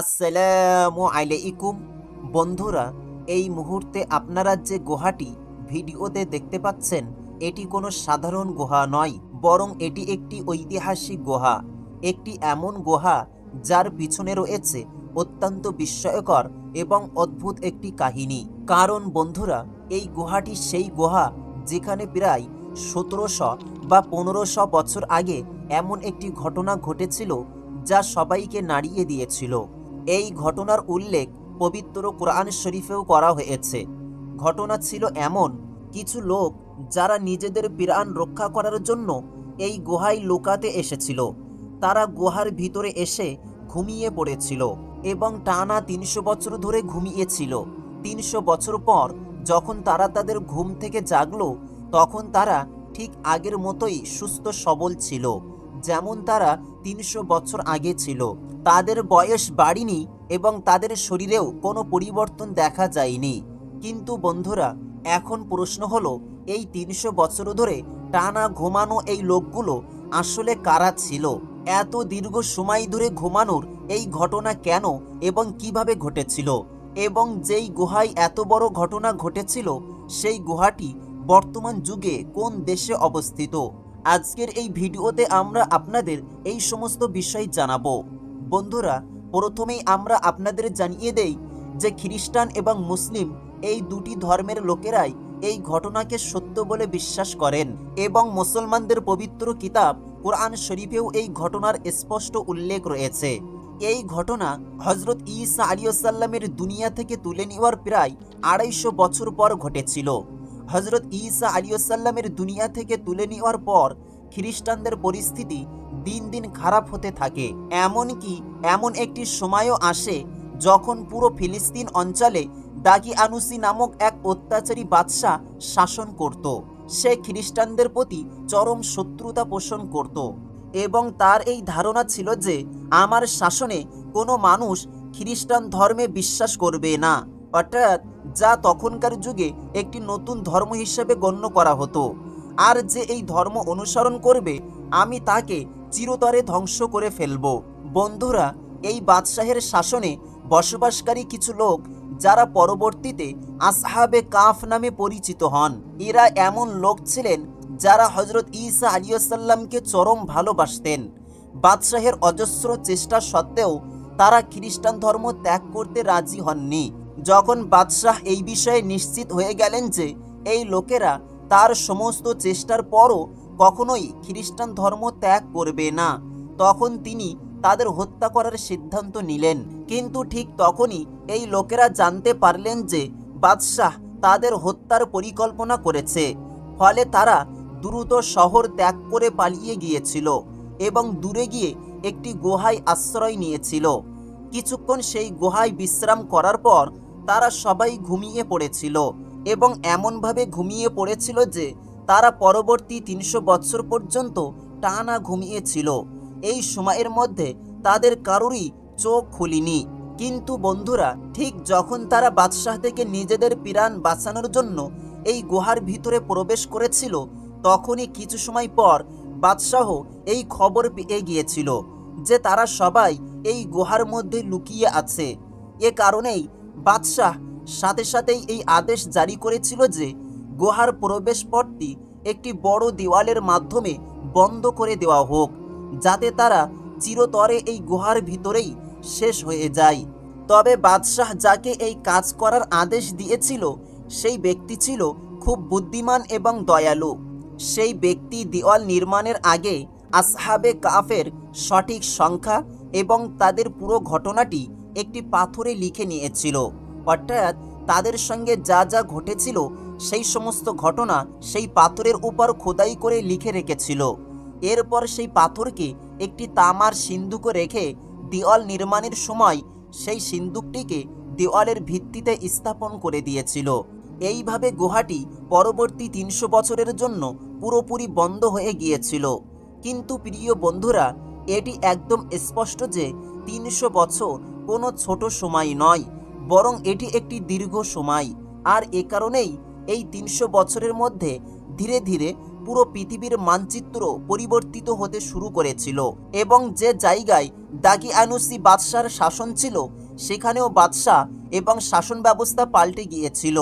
আসসালামু আলাইকুম। বন্ধুরা, এই মুহূর্তে আপনারা যে গুহাটি ভিডিওতে দেখতে পাচ্ছেন, এটি কোনো সাধারণ গুহা নয়, বরং এটি একটি ঐতিহাসিক গুহা। একটি এমন গুহা যার পিছনে রয়েছে অত্যন্ত বিস্ময়কর এবং অদ্ভুত একটি কাহিনী। কারণ বন্ধুরা, এই গুহাটি সেই গুহা যেখানে প্রায় সতেরোশো বা পনেরোশো বছর আগে এমন একটি ঘটনা ঘটেছিল যা সবাইকে নাড়িয়ে দিয়েছিল। এই ঘটনার উল্লেখ পবিত্র কোরআন শরীফেও করা হয়েছে। ঘটনা ছিল এমন, কিছু লোক যারা নিজেদের প্রাণ রক্ষা করার জন্য এই গুহায় লুকাতে এসেছিল। তারা গুহার ভিতরে এসে ঘুমিয়ে পড়েছিল এবং টানা তিনশো বছর ধরে ঘুমিয়েছিল। তিনশো বছর পর যখন তারা তাদের ঘুম থেকে জাগলো, তখন তারা ঠিক আগের মতোই সুস্থ সবল ছিল। যেমন তারা তিনশো বছর আগে ছিল। তাদের বয়স বাড়িনি এবং তাদের শরীরেও কোনো পরিবর্তন দেখা যায়নি। কিন্তু বন্ধুরা, এখন প্রশ্ন হলো, এই তিনশো বছর ধরে টানা ঘুমানো এই লোকগুলো আসলে কারা ছিল? এত দীর্ঘ সময় ধরে ঘুমানোর এই ঘটনা কেন এবং কীভাবে ঘটেছিল? এবং যেই গুহায় এত বড় ঘটনা ঘটেছিল, সেই গুহাটি বর্তমান যুগে কোন দেশে অবস্থিত? আজকের এই ভিডিওতে আমরা আপনাদের এই সমস্ত বিষয় জানাব। বন্ধুরা, প্রথমেই আমরা আপনাদের জানিয়ে দেই যে খ্রিস্টান এবং মুসলিম এই দুটি ধর্মের লোকেরাই এই ঘটনাকে সত্য বলে বিশ্বাস করেন এবং মুসলমানদের পবিত্র কিতাব কোরআন শরীফেও এই ঘটনার স্পষ্ট উল্লেখ রয়েছে। এই ঘটনা হজরত ইসা আলিয়াল্লামের দুনিয়া থেকে তুলে নেওয়ার প্রায় আড়াইশো বছর পর ঘটেছিল। হজরত ইসা আলিয়াল্লামের দুনিয়া থেকে তুলে নেওয়ার পর খ্রিস্টানদের পরিস্থিতি দিন দিন খারাপ হতে থাকে। এমনকি এমন একটি সময়ও আসে যখন পুরো ফিলিস্তিন অঞ্চলে দাগি আনুসি নামক এক অত্যাচারী বাদশাহ শাসন করত। সে খ্রিস্টানদের প্রতি চরম শত্রুতা পোষণ করত এবং তার এই ধারণা ছিল যে, আমার শাসনে কোনো মানুষ খ্রিস্টান ধর্মে বিশ্বাস করবে না। অর্থাৎ যা তখনকার যুগে একটি নতুন ধর্ম হিসেবে গণ্য করা হতো। আর যে এই ধর্ম অনুসরণ করবে, আমি তাকে চিরতরে ধ্বংস করে ফেলব। বন্ধুরা, এই বাদশাহের শাসনে বসবাসকারী কিছু লোক যারা পরবর্তীতে আসহাবে কাফ নামে পরিচিত হন, এরা এমন লোক ছিলেন যারা হজরত ঈসা আলিয়াল্লামকে চরম ভালোবাসতেন। বাদশাহের অজস্র চেষ্টা সত্ত্বেও তারা খ্রিস্টান ধর্ম ত্যাগ করতে রাজি হননি। যখন বাদশাহ এই বিষয়ে নিশ্চিত হয়ে গেলেন যে এই লোকেরা তার সমস্ত চেষ্টার পরও কখনোই খ্রিস্টান ধর্ম ত্যাগ করবে না, তখন তিনি তাদের হত্যা করার সিদ্ধান্ত নিলেন। কিন্তু ঠিক তখনই এই লোকেরা জানতে পারলেন যে বাদশাহ তাদের হত্যার পরিকল্পনা করেছে, ফলে তারা দ্রুত শহর ত্যাগ করে পালিয়ে গিয়েছিল এবং দূরে গিয়ে একটি গুহায় আশ্রয় নিয়েছিল। কিছুক্ষণ সেই গুহায় বিশ্রাম করার পর তারা সবাই ঘুমিয়ে পড়েছিল এবং এমনভাবে ঘুমিয়ে পড়েছিল যে তারা পরবর্তী তিনশো বছর পর্যন্ত টানা ঘুমিয়েছিল। এই সময়ের মধ্যে তাদের কারোরই চোখ খুলিনি। কিন্তু বন্ধুরা, ঠিক যখন তারা বাদশাহ থেকে নিজেদের পিরান বাঁচানোর জন্য এই গুহার ভিতরে প্রবেশ করেছিল, তখনই কিছু সময় পর বাদশাহ এই খবর পেয়ে গিয়েছিল যে তারা সবাই এই গুহার মধ্যে লুকিয়ে আছে। এ কারণেই বাদশাহ সাথে সাথেই এই আদেশ জারি করেছিল যে গুহার প্রবেশ পথটি একটি বড় দেওয়ালের মাধ্যমে বন্ধ করে দেওয়া হোক, যাতে তারা চিরতরে এই গুহার ভিতরেই শেষ হয়ে যায়। তবে বাদশাহ যাকে এই কাজ করার আদেশ দিয়েছিল, সেই ব্যক্তি ছিল খুব বুদ্ধিমান এবং দয়ালু। সেই ব্যক্তি দেওয়াল নির্মাণের আগে আসহাবে কাফের সঠিক সংখ্যা এবং তাদের পুরো ঘটনাটি একটি পাথরে লিখে নিয়েছিল। অর্থাৎ তাদের সঙ্গে যা যা ঘটেছিল, সেই সমস্ত ঘটনা সেই পাথরের উপর খোদাই করে লিখে রেখেছিল। এরপর সেই পাথরকে একটি তামার সিন্ধুকে রেখে দেওয়াল নির্মাণের সময় সেই সিন্ধুকটিকে দেওয়ালের ভিত্তিতে স্থাপন করে দিয়েছিল। এইভাবে গুহাটি পরবর্তী তিনশো বছরের জন্য পুরোপুরি বন্ধ হয়ে গিয়েছিল। কিন্তু প্রিয় বন্ধুরা, এটি একদম স্পষ্ট যে তিনশো বছর কোনো ছোট সময় নয়, বরং এটি একটি দীর্ঘ সময়। আর এ কারণেই এই তিনশো বছরের মধ্যে ধীরে ধীরে পুরো পৃথিবীর মানচিত্র পরিবর্তিত হতে শুরু করেছিল এবং যে জায়গায় দাগি আনুসি বাদশার শাসন ছিল, সেখানেও বাদশাহ এবং শাসন ব্যবস্থা পাল্টে গিয়েছিল।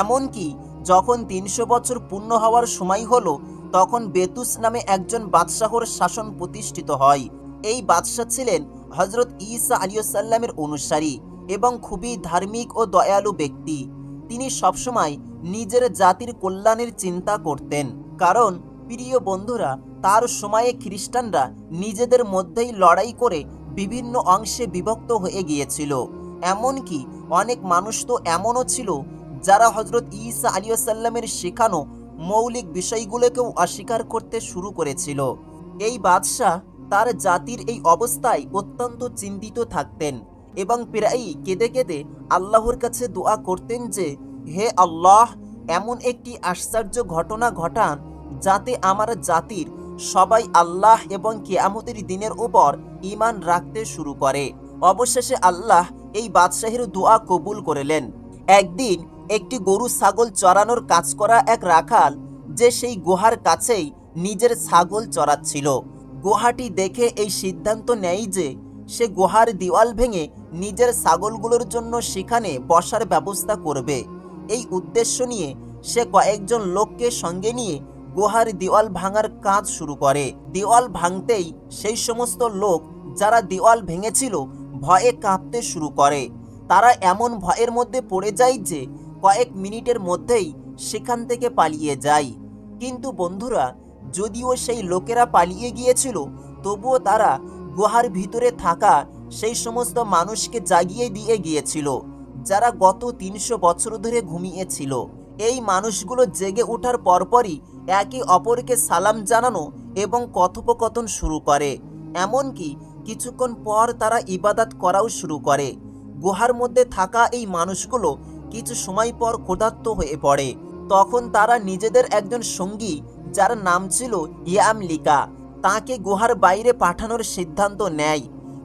এমনকি যখন তিনশো বছর পূর্ণ হওয়ার সময় হলো, তখন বেতুস নামে একজন বাদশাহর শাসন প্রতিষ্ঠিত হয়। এই বাদশাহ ছিলেন হজরত ঈসা আলিয়াল্লামের অনুসারী এবং খুবই ধার্মিক ও দয়ালু ব্যক্তি। তিনি সবসময় নিজের জাতির কল্যাণের চিন্তা করতেন। কারণ প্রিয় বন্ধুরা, তার সময়ে খ্রিস্টানরা নিজেদের মধ্যেই লড়াই করে বিভিন্ন অংশে বিভক্ত হয়ে গিয়েছিল। এমনকি অনেক মানুষ তো এমনও ছিল, যারা হজরত ঈসা আলিয়াল্লামের শেখানো মৌলিক বিষয়গুলোকেও অস্বীকার করতে শুরু করেছিল। এই বাদশাহ তার জাতির এই অবস্থায় অত্যন্ত চিন্তিত থাকতেন এবং প্রায়ই কেঁদে কেঁদে আল্লাহর কাছে দোয়া করতেন যে, হে আল্লাহ, এমন একটি আশ্চর্য ঘটনা ঘটান যাতে আমার জাতির সবাই আল্লাহ এবং কেয়ামতের দিনের উপর ঈমান রাখতে শুরু করে। অবশেষে আল্লাহ এই বাদশাহের দোয়া কবুল করলেন। একদিন একটি গরু ছাগল চড়ানোর কাজ করা এক রাখাল, যে সেই গুহার কাছেই নিজের ছাগল চড়াচ্ছিল। গুহাটি দেখে এই সিদ্ধান্ত নেয় যে সে গুহার দেওয়াল ভেঙে নিজের ছাগলগুলোর জন্য সেখানে বসার ব্যবস্থা করবে। এই উদ্দেশ্য নিয়ে সে কয়েকজন লোককে সঙ্গে নিয়ে গুহার দেওয়াল ভাঙার কাজ শুরু করে। দেওয়াল ভাঙতেই সেই সমস্ত লোক যারা দেওয়াল ভেঙেছিল ভয়ে কাঁপতে শুরু করে। তারা এমন ভয়ের মধ্যে পড়ে যায় যে কয়েক মিনিটের মধ্যেই সেখান থেকে পালিয়ে যায়। কিন্তু বন্ধুরা যদিও সেই লোকেরা পালিয়ে গিয়েছিল, তবুও তারা গুহার ভিতরে থাকা সেই সমস্ত মানুষকে জাগিয়ে দিয়ে গিয়েছিল, যারা গত তিনশো বছর ধরে ঘুমিয়েছিল। এই মানুষগুলো জেগে ওঠার পরপরই একে অপরকে সালাম জানানো এবং কথোপকথন শুরু করে। এমনকি কিছুক্ষণ পর তারা ইবাদাত করাও শুরু করে। গুহার মধ্যে থাকা এই মানুষগুলো কিছু সময় পর ক্ষুধার্ত হয়ে পড়ে। তখন তারা নিজেদের একজন সঙ্গী যার নাম ছিল ইয়ামলিকা তাকে গুহার বাইরে পাঠানোর সিদ্ধান্ত নেয়।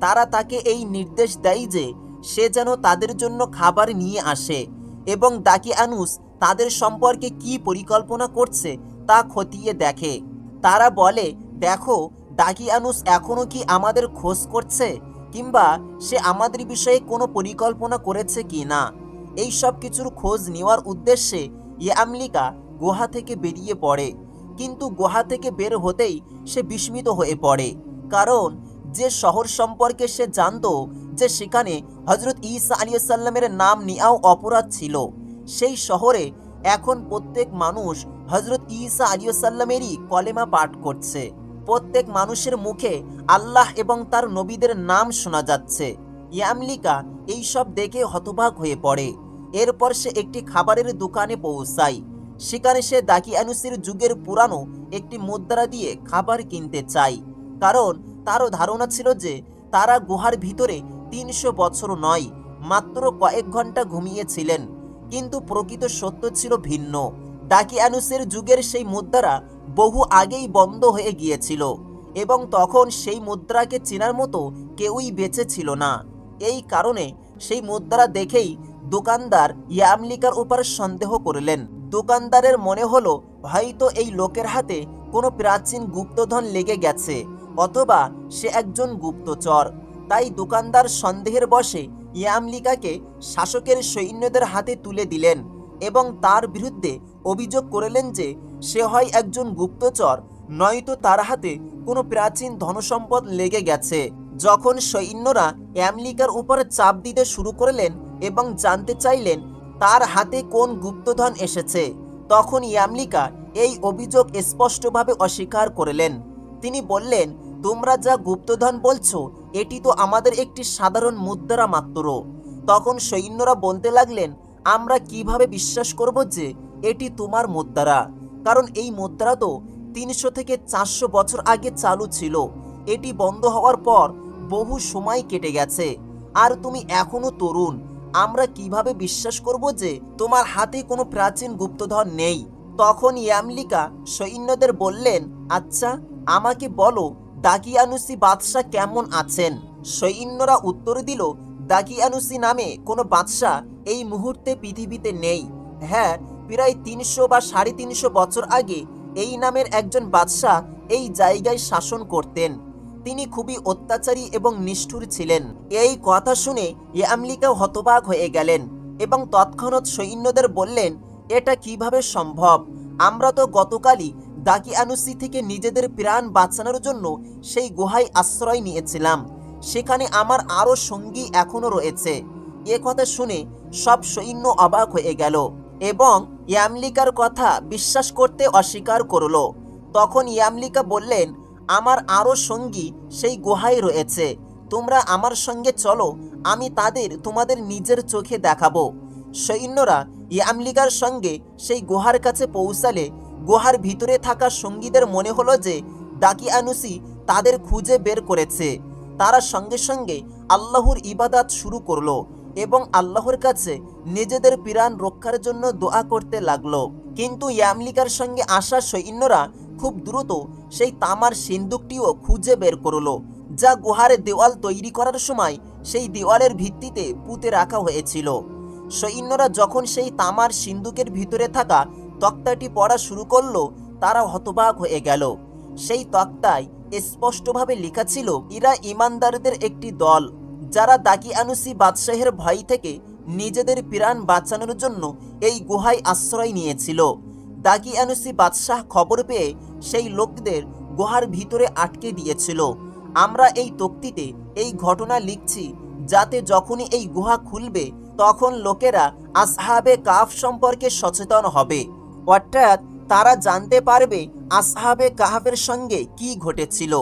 তারা তাকে এই নির্দেশ দেয় যে সে যেন তাদের জন্য খাবার নিয়ে আসে এবং দাকি আনুস তাদের সম্পর্কে কি পরিকল্পনা করছে তা খতিয়ে দেখে। তারা বলে, দেখো, দাকিয়ানুস এখনও কি আমাদের খোঁজ করছে কিংবা সে আমাদের বিষয়ে কোনো পরিকল্পনা করেছে কি না? এই সব কিছুর খোঁজ নেওয়ার উদ্দেশ্যে ইয়ামলিকা গুহা থেকে বেরিয়ে পড়ে। কিন্তু গুহা থেকে বের হতেই সে বিস্মিত হয়ে পড়ে। কারণ যে শহর সম্পর্কে সে জানতো যে সেখানে হজরত ঈসা আলিয়াল্লামের নাম নেওয়াও অপরাধ ছিল। সেই শহরে এখন প্রত্যেক মানুষ হজরত ঈসা আলিয়াল্লামেরই কলেমা পাঠ করছে। প্রত্যেক মানুষের মুখে আল্লাহ এবং তার নবীদের নাম শোনা যাচ্ছে। ইয়ামলিকা এইসব দেখে হতবাক হয়ে পড়ে। এরপর সে একটি খাবারের দোকানে পৌঁছায়। সেখানে সে দাকিয়ানুসির যুগের পুরানো একটি মুদ্রা দিয়ে খাবার কিনতে চায়। কারণ তারও ধারণা ছিল যে তারা গুহার ভিতরে তিনশো বছর নয়, মাত্র কয়েক ঘণ্টা ঘুমিয়েছিলেন। কিন্তু প্রকৃত সত্য ছিল ভিন্ন। ডাকিয়ানুসের যুগের সেই মুদ্রা বহু আগেই বন্ধ হয়ে গিয়েছিল এবং তখন সেই মুদ্রাকে চেনার মতো কেউই বেঁচে ছিল না। এই কারণে সেই মুদ্রা দেখেই দোকানদার ইয়ামলিকার উপর সন্দেহ করলেন। দোকানদারের মনে হলো, হয়তো এই লোকের হাতে কোনো প্রাচীন গুপ্তধন লেগে গেছে, অথবা সে একজন গুপ্তচর। তাই দোকানদার সন্দেহের বশে ইয়ামলিকাকে শাসকের সৈন্যদের হাতে তুলে দিলেন এবং তার বিরুদ্ধে অভিযোগ করলেন যে সে হয় একজন গুপ্তচর, নয়তো তার হাতে কোনো প্রাচীন ধনসম্পদ লেগে গেছে। যখন সৈন্যরা অ্যামলিকার উপর চাপ দিতে শুরু করলেন এবং জানতে চাইলেন তার হাতে কোন গুপ্তধন এসেছে। তখন ইয়ামলিকা এই অভিযোগ স্পষ্টভাবে অস্বীকার করলেন। তিনি বললেন, তোমরা যা গুপ্তধন বলছো, এটি তো আমাদের একটি সাধারণ মুদ্রা মাত্র। তখন সৈন্যরা বলতে লাগলেন, আমরা কীভাবে বিশ্বাস করব যে এটি তোমার মুদ্রা? কারণ এই মুদ্রা তো তিনশো থেকে চারশো বছর আগে চালু ছিল। এটি বন্ধ হওয়ার পর বহু সময় কেটে গেছে। আর তুমি এখনও তরুণ আমরা কীভাবে বিশ্বাস করব যে তোমার হাতে কোনো প্রাচীন গুপ্তধন নেই? তখন ইয়ামলিকা সৈন্যদের বললেন আচ্ছা আমাকে বলো দাকিয়ানুসি বাদশাহ কেমন আছেন? সৈন্যরা উত্তর দিল দাকিয়ানুসি নামে কোনো বাদশাহ এই মুহূর্তে পৃথিবীতে নেই। হ্যাঁ প্রায় তিনশো বা সাড়ে তিনশো বছর আগে এই নামের একজন বাদশাহ এই জায়গায় শাসন করতেন। তিনি খুবই অত্যাচারী এবং নিষ্ঠুর ছিলেন। এই কথা শুনে ইয়ামলিকাও হতবাক হয়ে গেলেন এবং তৎক্ষণাৎ সৈন্যদের বললেন, এটা কীভাবে সম্ভব? আমরা তো গতকালই দাকি আনুসি থেকে নিজেদের প্রাণ বাঁচানোর জন্য সেই গুহায় আশ্রয় নিয়েছিলাম। সেখানে আমার আরও সঙ্গী এখনও রয়েছে। এ কথা শুনে সব সৈন্য অবাক হয়ে গেল এবং ইয়ামলিকার কথা বিশ্বাস করতে অস্বীকার করল। তখন ইয়ামলিকা বললেন আমার আরও সঙ্গী সেই গুহায় রয়েছে। তোমরা আমার সঙ্গে চলো, আমি তাদের তোমাদের নিজের চোখে দেখাবো। সৈন্যরা ইয়ামলিকার সঙ্গে সেই গুহার কাছে পৌঁছালে গুহার ভিতরে থাকা সঙ্গীদের মনে হলো যে ডাকি আনুসি তাদের খুঁজে বের করেছে। তারা সঙ্গে সঙ্গে আল্লাহর ইবাদাত শুরু করল এবং আল্লাহর কাছে নিজেদের পিরান রক্ষার জন্য দোয়া করতে লাগল। কিন্তু ইয়ামলিকার সঙ্গে আসা সৈন্যরা খুব দ্রুত সেই তামার সিন্দুকটিও খুঁজে বের করল, যা গুহারে দেওয়াল তৈরি করার সময় সেই দেওয়ালের ভিত্তিতে পুঁতে রাখা হয়েছিল। সৈন্যরা যখন সেই তামার সিন্দুকের ভিতরে থাকা তক্তাটি পড়া শুরু করল, তারা হতবাক হয়ে গেল। সেই তক্তায় স্পষ্টভাবে লেখা ছিল, ইরা ইমানদারদের একটি দল, যারা দাকি আনুসি বাদশাহের ভয় থেকে নিজেদের প্রাণ বাঁচানোর জন্য এই গুহায় আশ্রয় নিয়েছিল। দাকি আনুসি বাদশাহ খবর পেয়ে সেই লোকদের গুহার ভিতরে আটকে দিয়েছিল। আমরা এই তক্তিতে এই ঘটনা লিখছি, যাতে যখনই এই গুহা খুলবে, তখন লোকেরা আসহাবে কাফ সম্পর্কে সচেতন হবে। অর্থাৎ তারা জানতে পারবে আসহাবে কাহাফের সঙ্গে কি ঘটেছিল।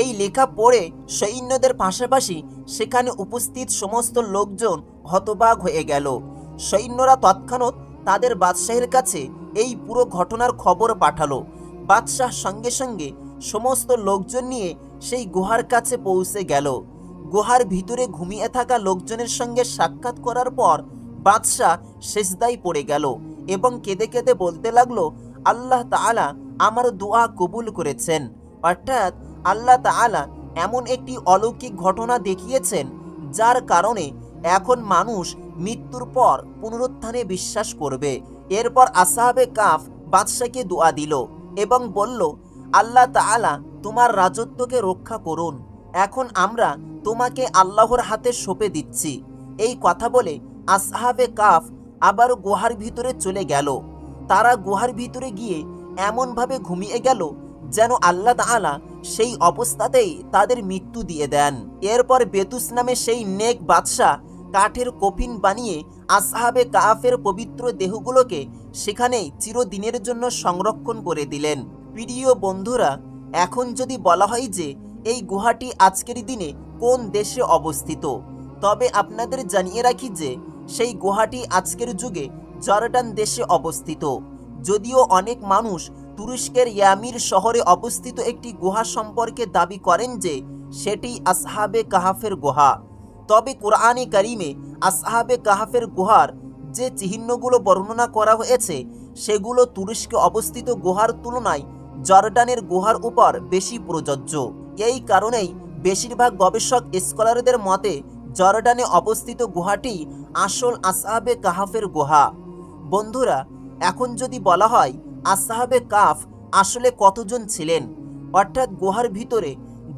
এই লেখা পড়ে সৈন্যদের পাশাপাশি সেখানে উপস্থিত সমস্ত লোকজন হতবাক হয়ে গেল। সৈন্যরা তৎক্ষণাৎ তাদের বাদশাহের কাছে এই পুরো ঘটনার খবর পাঠালো। বাদশাহ সঙ্গে সঙ্গে সমস্ত লোকজন নিয়ে সেই গুহার কাছে পৌঁছে গেল। গুহার ভিতরে ঘুমিয়ে থাকা লোকজনের সঙ্গে সাক্ষাৎ করার পর বাদশাহ শেষদাই পড়ে গেল এবং কেঁদে কেঁদে বলতে লাগল, আল্লাহ তাআলা আমার দোয়া কবুল করেছেন। অর্থাৎ আল্লাহ তাআলা এমন একটি অলৌকিক ঘটনা দেখিয়েছেন, যার কারণে এখন মানুষ মৃত্যুর পর পুনরুত্থানে বিশ্বাস করবে। এরপর আসাহাবে কাফ বাদশাকে দোয়া দিল এবং বলল, আল্লাহ তাআলা তোমার রাজত্বকে রক্ষা করুন। এখন আমরা তোমাকে আল্লাহর হাতে সঁপে দিচ্ছি। এই কথা বলে আসহাবে কাফ আবার গুহার ভিতরে চলে গেল। তারা গুহার ভিতরে গিয়ে এমনভাবে ঘুমিয়ে গেল যেন আল্লাহ তাআলা সেই অবস্থাতেই তাদের মৃত্যু দিয়ে দেন। এরপর বেতুস নামে সেই নেক বাদশাহ কাঠের কফিন বানিয়ে আসহাবে কাফের পবিত্র দেহগুলোকে সেখানেই চিরদিনের জন্য সংরক্ষণ করে দিলেন। প্রিয় বন্ধুরা, এখন যদি বলা হয় যে এই গুহাটি আজকের দিনে কোন দেশে অবস্থিত, তবে আপনাদের জানিয়ে রাখি যে সেই গুহাটি আজকের যুগে জর্ডান দেশে অবস্থিত। যদিও অনেক মানুষ তুরস্কের ইয়ামির শহরে অবস্থিত একটি গুহা সম্পর্কে দাবি করেন যে সেটি আসহাবে কাহাফের গুহা। তবে কোরআনে কারিমে আসহাবে কাহাফের গুহার যে চিহ্নগুলো বর্ণনা করা হয়েছে, সেগুলো তুরস্কে অবস্থিত গুহার তুলনায় জর্ডানের গুহার উপর বেশি প্রযোজ্য। এই কারণেই বেশিরভাগ গবেষক স্কলারদের মতে, জর্ডানে অবস্থিত গুহাটি আসল আসহাবে কাহাফের গুহা। বন্ধুরা, এখন যদি বলা হয়, আসহাবে কাফ আসলে কতজন ছিলেন? অর্থাৎ গুহার ভিতরে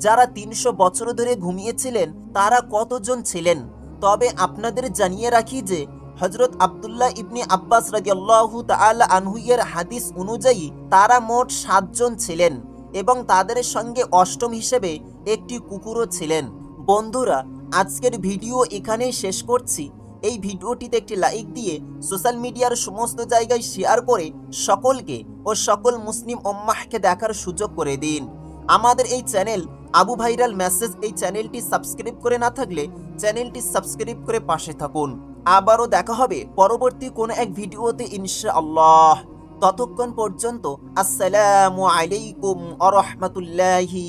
যারা তিনশো বছর ধরে ঘুমিয়েছিলেন, তারা কতজন ছিলেন? তবে আপনাদের জানিয়ে রাখি যে হজরত আবদুল্লাহ ইবনি আব্বাস রাজিয়াল্লাহু তাআলা আনহুইয়ের হাদিস অনুযায়ী তারা মোট সাতজন ছিলেন এবং তাদের সঙ্গে অষ্টম হিসেবে একটি কুকুরও ছিলেন। বন্ধুরা, আজকের ভিডিও এখানেই শেষ করছি। এই ভিডিওটিতে একটি লাইক দিয়ে সোশ্যাল মিডিয়ার সমস্ত জায়গায় শেয়ার করে সকলকে ও সকল মুসলিম ওম্মাহকে দেখার সুযোগ করে দিন। আমাদের এই চ্যানেল আবু ভাইরাল মেসেজ এই চ্যানেলটি সাবস্ক্রাইব করে না থাকলে চ্যানেলটি সাবস্ক্রাইব করে পাশে থাকুন। আবারও দেখা হবে পরবর্তী কোন এক ভিডিওতে, ইনশাআল্লাহ। ততক্ষণ পর্যন্ত, আসসালামু আলাইকুম আ রহমতুল্লাহি